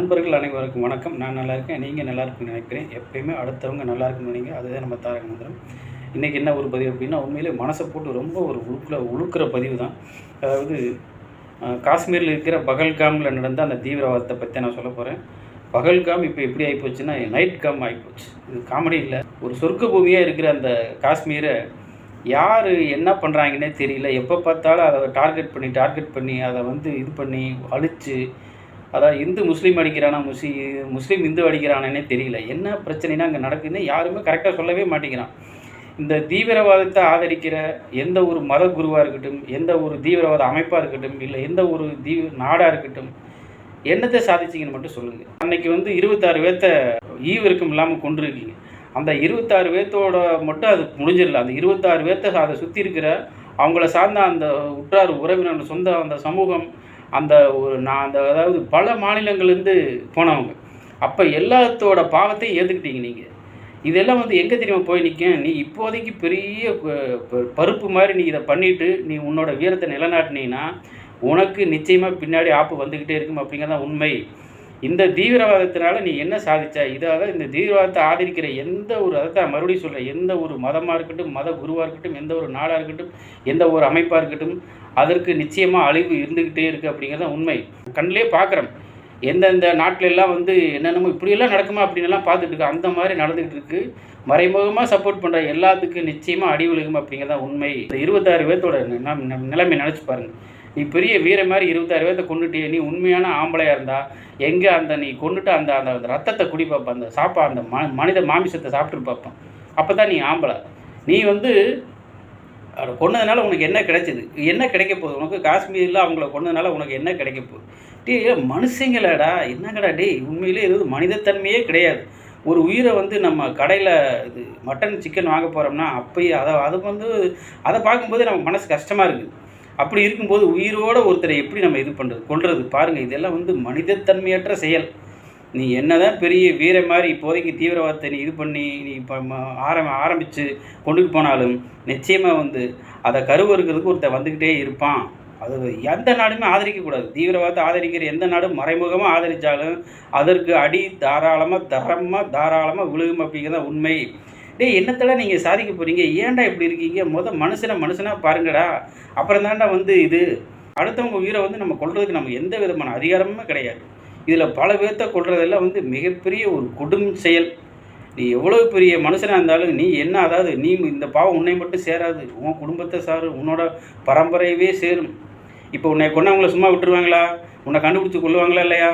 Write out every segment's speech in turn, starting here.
நண்பர்கள் அனைவருக்கும் வணக்கம். நான் நல்லா இருக்கேன். நீங்கள் நல்லா இருக்குன்னு நினைக்கிறேன். எப்பயுமே அடுத்தவங்க நல்லா இருக்குன்னு நினைங்க. அதுதான் நம்ம தாரக மந்திரம். இன்றைக்கி என்ன ஒரு பதிவு அப்படின்னா உண்மையிலே மனசை போட்டு ரொம்ப ஒரு உழுக்கிற உழுக்கிற பதிவு தான். அதாவது காஷ்மீரில் இருக்கிற பகல்காமில் நடந்த அந்த தீவிரவாதத்தை பற்றி நான் சொல்ல போகிறேன் பகல்காம் இப்போ எப்படி ஆகிப்போச்சுன்னா நைட் காம் ஆகிப்போச்சு இது காமெடி இல்லை. ஒரு சொர்க்க பூமியாக இருக்கிற அந்த காஷ்மீரை யார் என்ன பண்ணுறாங்கன்னே தெரியல. எப்போ பார்த்தாலும் அதை டார்கெட் பண்ணி டார்கெட் பண்ணி அதை வந்து இது பண்ணி அழித்து அதாவது இந்து முஸ்லீம் அடிக்கிறானா முஸ்லி முஸ்லீம் இந்து அடிக்கிறானே தெரியல. என்ன பிரச்சனைனா அங்கே நடக்குதுன்னு யாருமே கரெக்டாக சொல்லவே மாட்டேங்கிறான். இந்த தீவிரவாதத்தை ஆதரிக்கிற எந்த ஒரு மத குருவாக இருக்கட்டும் எந்த ஒரு தீவிரவாத அமைப்பாக இருக்கட்டும் இல்லை எந்த ஒரு தீ நாடாக இருக்கட்டும் என்னத்தை சாதிச்சிங்கன்னு மட்டும் சொல்லுங்கள் அன்னைக்கு வந்து இருபத்தாறு பேர்த்த ஈவிருக்கம் இல்லாமல் கொண்டிருக்கீங்க அந்த இருபத்தாறு பேர்த்தோட மட்டும் அது முடிஞ்சிடல. அந்த இருபத்தாறு பேர்த்த அதை சுற்றி இருக்கிற அவங்கள சார்ந்த அந்த உற்றார் உறவினர் சொந்த அந்த சமூகம் அந்த ஒரு நான் அந்த அதாவது பல மாநிலங்கள்லேருந்து போனவங்க. அப்போ எல்லாத்தோட பாவத்தையும் ஏற்றுக்கிட்டீங்க நீங்கள் இதெல்லாம் வந்து எங்கே தெரியுமா போய் நிற்கும் நீ இப்போதைக்கு பெரிய ப- பருப்பு மாதிரி நீ இதை பண்ணிவிட்டு நீ உன்னோட வீரத்தை நிலைநாட்டினீங்கன்னா உனக்கு நிச்சயமாக பின்னாடி ஆப்பு வந்துக்கிட்டே இருக்கும் அப்படிங்கிறதான் உண்மை. இந்த தீவிரவாதத்தினால நீ என்ன சாதிச்ச? இதாக இந்த தீவிரவாதத்தை ஆதரிக்கிற எந்த ஒரு அதை தான் மறுபடியும் சொல்கிறேன் எந்த ஒரு மதமாக இருக்கட்டும் மத குருவாக இருக்கட்டும் எந்த ஒரு நாடாக இருக்கட்டும் எந்த ஒரு அமைப்பாக இருக்கட்டும் அதற்கு நிச்சயமாக அழிவு இருந்துக்கிட்டே இருக்குது அப்படிங்கிறது உண்மை. கண்ணிலே பார்க்குறோம் எந்தெந்த நாட்டில எல்லாம் வந்து என்னென்னமோ இப்படியெல்லாம் நடக்குமா அப்படின்லாம் பார்த்துட்டு இருக்கு அந்த மாதிரி நடந்துக்கிட்டு இருக்கு. மறைமுகமாக சப்போர்ட் பண்ணுற எல்லாத்துக்கும் நிச்சயமாக அடி விழுகும் அப்படிங்கிறது உண்மை. இந்த இருபத்தாறு பேர்த்தோட நிலைமை நினச்சி பாருங்க. நீ பெரிய வீர மாதிரி இருபத்தாறு பேர்த்த கொண்டுட்டிய நீ உண்மையான ஆம்பளையாக இருந்தா எங்கே அந்த நீ கொண்டுட்டு அந்த அந்த ரத்தத்தை குடி பார்ப்பேன் அந்த சாப்பா அந்த ம மனித மாமிசத்தை சாப்பிட்டு பார்ப்பான் அப்போ தான் நீ ஆம்பளை. நீ வந்து அதை கொண்டதுனால உனக்கு என்ன கிடைச்சிது? என்ன கிடைக்க போகுது? உனக்கு காஷ்மீரில் அவங்கள கொண்டதுனால உனக்கு என்ன கிடைக்க போகுது? டே மனுஷங்களடா என்னங்கடா டேய் உண்மையிலே எதுவும் மனிதத்தன்மையே கிடையாது. ஒரு உயிரை வந்து நம்ம கடையில் இது மட்டன் சிக்கன் வாங்க போகிறோம்னா அப்பயே அதை அது வந்து அதை பார்க்கும்போது நம்ம மனசு கஷ்டமாக இருக்குது. அப்படி இருக்கும்போது உயிரோட ஒருத்தரை எப்படி நம்ம இது பண்ணுறது கொள்வது பாருங்கள் இதெல்லாம் வந்து மனிதத்தன்மையற்ற செயல். நீ என்னதான் பெரிய வீர மாதிரி இப்போதைக்கு தீவிரவாதத்தை நீ இது பண்ணி நீ இப்போ ஆரம்ப ஆரம்பித்து கொண்டுட்டு போனாலும் நிச்சயமாக வந்து அதை கருவறுக்கிறதுக்கு ஒருத்தன் வந்துக்கிட்டே இருப்பான். அது எந்த நாடுமே ஆதரிக்கக்கூடாது தீவிரவாதத்தை ஆதரிக்கிற எந்த நாடும் மறைமுகமாக ஆதரித்தாலும் அதற்கு அடி தாராளமாக தரமாக தாராளமாக விழுகும் அப்படிங்கிறத உண்மை. டே என்னத்தெல்லாம் நீங்கள் சாதிக்க போகிறீங்க ஏன்டா இப்படி இருக்கீங்க? மொதல் மனுஷனை மனுஷனாக பாருங்கடா. அப்புறம் தாண்டா வந்து இது. அடுத்தவங்க உயிரை வந்து நம்ம கொள்றதுக்கு நம்ம எந்த விதமான அதிகாரமுமே கிடையாது. இதில் பல பேர்த்த கொள்றதெல்லாம் வந்து மிகப்பெரிய ஒரு கொடும் செயல். நீ எவ்வளோ பெரிய மனுஷனாக இருந்தாலும் நீ என்ன அதாவது நீ இந்த பாவம் உன்னை மட்டும் சேராது. உன் குடும்பத்தை சாரும் உன்னோட பரம்பரையவே சேரும். இப்போ உன்னை கொண்டவங்கள சும்மா விட்டுருவாங்களா? உன்னை கண்டுபிடிச்சி கொள்ளுவாங்களா இல்லையா?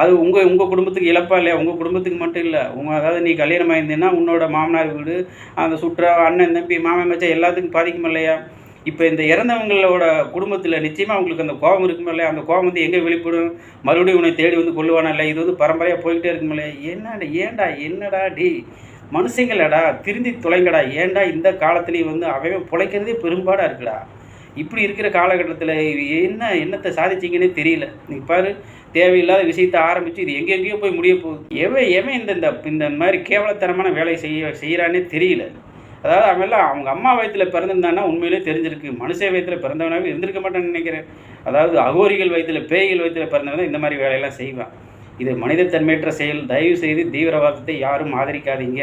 அது உங்கள் உங்கள் குடும்பத்துக்கு இழப்பா இல்லையா? உங்கள் குடும்பத்துக்கு மட்டும் இல்லை. உங்கள் அதாவது நீ கல்யாணம் ஆயிருந்தீங்கன்னா உன்னோட மாமனார் வீடு அந்த சுற்றா அண்ணன் தம்பி மாமன் மச்சான் எல்லாத்துக்கும் பாதிக்கும் இல்லையா? இப்போ இந்த இறந்தவங்களோட குடும்பத்தில் நிச்சயமாக உங்களுக்கு அந்த கோபம் இருக்குமா இல்லையா? அந்த கோபம் வந்து எங்கே வெளிப்படும்? மறுபடியும் உன்னை தேடி வந்து கொள்ளுவானா இல்லை இது வந்து பரம்பரையாக போய்கிட்டே இருக்கும் இல்லையா? என்னடா ஏன்டா என்னடா டி? மனுஷங்களடா திருந்தி தொலைங்கடா. ஏன்டா இந்த காலத்துலேயும் வந்து அவன் பிழைக்கிறதே பெரும்பாடாக இருக்குடா. இப்படி இருக்கிற காலகட்டத்தில் என்ன என்னத்தை சாதிச்சிங்கன்னே தெரியல. நீ பாரு தேவையில்லாத விஷயத்தை ஆரம்பித்து இது எங்கெங்கேயோ போய் முடிய போகுது. எவன் எவன் இந்த இந்த இந்த மாதிரி கேவலத்தனமான வேலையை செய்ய செய்கிறானே தெரியல. அதாவது அவன்லாம் அவங்க அம்மா வயத்தில் பிறந்திருந்தான்னா உண்மையிலே தெரிஞ்சிருக்கு. மனுஷ வயத்தில் பிறந்தவனாவே இருந்திருக்க மாட்டேன்னு நினைக்கிறேன். அதாவது அகோரிகள் வயத்தில் பேய்கள் வயத்தில் பிறந்தவன் தான் இந்த மாதிரி வேலையெல்லாம் செய்வான். இது மனிதத்தன்மையற்ற செயல். தயவு செய்து தீவிரவாதத்தை யாரும் ஆதரிக்காதீங்க.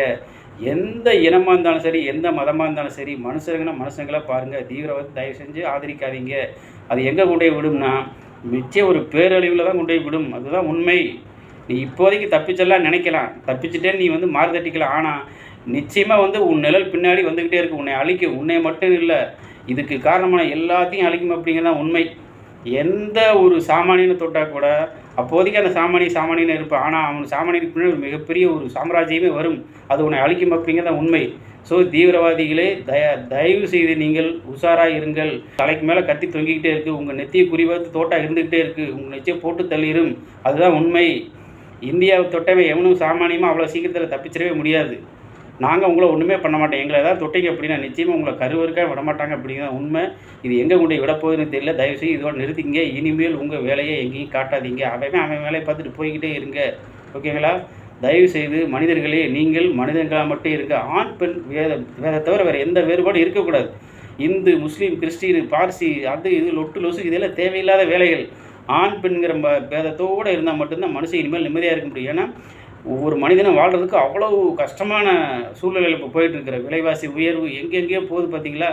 எந்த இனமாக இருந்தாலும் சரி எந்த மதமாக இருந்தாலும் சரி மனுஷங்கன்னா மனுஷங்களாக பாருங்கள் தீவிரவாதத்தை தயவு செஞ்சு ஆதரிக்காதீங்க. அது எங்கே கொண்டே விடும்னா நிச்சயம் ஒரு பேரழிவில் தான் கொண்டு போய் விடும். அதுதான் உண்மை. நீ இப்போதைக்கு தப்பிச்செல்லாம் நினைக்கலாம். தப்பிச்சுட்டே நீ வந்து மாறு தட்டிக்கலாம். ஆனால் நிச்சயமாக வந்து உன் நிழல் பின்னாடி வந்துக்கிட்டே இருக்கு. உன்னை அழிக்க உன்னை மட்டும் இல்லை. இதுக்கு காரணமான எல்லாத்தையும் அழிக்கும் அப்படிங்கிறதான் உண்மை. எந்த ஒரு சாமானியனை தொட்டால் கூட அப்போதைக்கு அந்த சாமானிய சாமானியனை இருப்பான். ஆனால் அவன் சாமானியனுக்கு பின்னாடி ஒரு மிகப்பெரிய ஒரு சாம்ராஜ்யமே வரும். அது உன்னை அழிக்கும் அப்படிங்கிறதான் உண்மை. ஸோ தீவிரவாதிகளே தய தயவு செய்து நீங்கள் உஷாராக இருங்கள். தலைக்கு மேலே கத்தி தொங்கிக்கிட்டே இருக்குது உங்கள் நெத்தியை குறிவாத்து தோட்டா இருந்துக்கிட்டே இருக்குது உங்கள் நெச்சியை போட்டு தள்ளிடும் அதுதான் உண்மை. இந்தியாவை தொட்டவன் எவனும் சாமானியமாக அவ்வளோ சீக்கிரத்தில் தப்பிச்சிடவே முடியாது. நாங்கள் உங்களை ஒன்றுமே பண்ண மாட்டோம். எங்களை ஏதாவது தொட்டிங்க அப்படின்னா நிச்சயமாக உங்களை கருவருக்காக விட மாட்டாங்க அப்படிங்கிறது உண்மை. இது எங்கே கொண்டு விட போகுதுன்னு தெரியல. தயவுசெய்து இதோட நிறுத்திங்க இனிமேல் உங்கள் வேலையை எங்கேயும் காட்டாதீங்க. அவன் அவன் வேலையை பார்த்துட்டு போய்கிட்டே இருங்க. ஓகேங்களா? தயவு செய்து மனிதர்களே நீங்கள் மனிதர்களாக மட்டும் இருக்க ஆண் பெண் வேத வேத தவிர வேறு எந்த வேறுபாடும் இருக்கக்கூடாது. இந்து முஸ்லீம் கிறிஸ்டின் பார்சி அது இது லொட்டு லொசு இதெல்லாம் தேவையில்லாத வேலைகள். ஆண் பெண்கிற பேதத்தோடு இருந்தால் மட்டும்தான் மனுஷன் இனிமேல் நிம்மதியாக இருக்க முடியும். ஏன்னா ஒவ்வொரு மனிதனும் வாழ்கிறதுக்கு அவ்வளவு கஷ்டமான சூழ்நிலையில் இப்போ போயிட்டுருக்கிற விலைவாசி உயர்வு எங்கெங்கேயோ போகுது பார்த்தீங்களா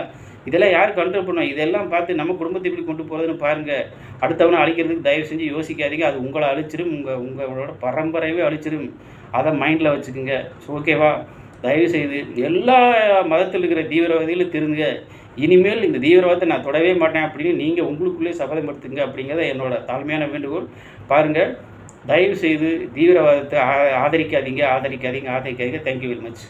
இதெல்லாம் யார் கண்ட்ரோல் பண்ணும்? இதெல்லாம் பார்த்து நம்ம குடும்பத்தை எப்படி கொண்டு போகிறதுன்னு பாருங்கள் அடுத்தவனை அழிக்கிறதுக்கு தயவு செஞ்சு யோசிக்காதீங்க. அது உங்களை அழிச்சிடும் உங்கள் உங்களோட பரம்பரையவே அழிச்சிடும் அதை மைண்டில் வச்சுக்கோங்க. ஓகேவா தயவு செய்து எல்லா மதத்தில் இருக்கிற தீவிரவாதிகளும் திருந்துங்க. இனிமேல் இந்த தீவிரவாதத்தை நான் தொடவே மாட்டேன் அப்படின்னு நீங்கள் உங்களுக்குள்ளேயே சபதம் எடுத்துங்க அப்படிங்கிறத என்னோட தாழ்மையான வேண்டுகோள். பாருங்கள் தயவுசெய்து தீவிரவாதத்தை ஆ- ஆதரிக்காதீங்க ஆதரிக்காதீங்க ஆதரிக்காதீங்க. Thank you very much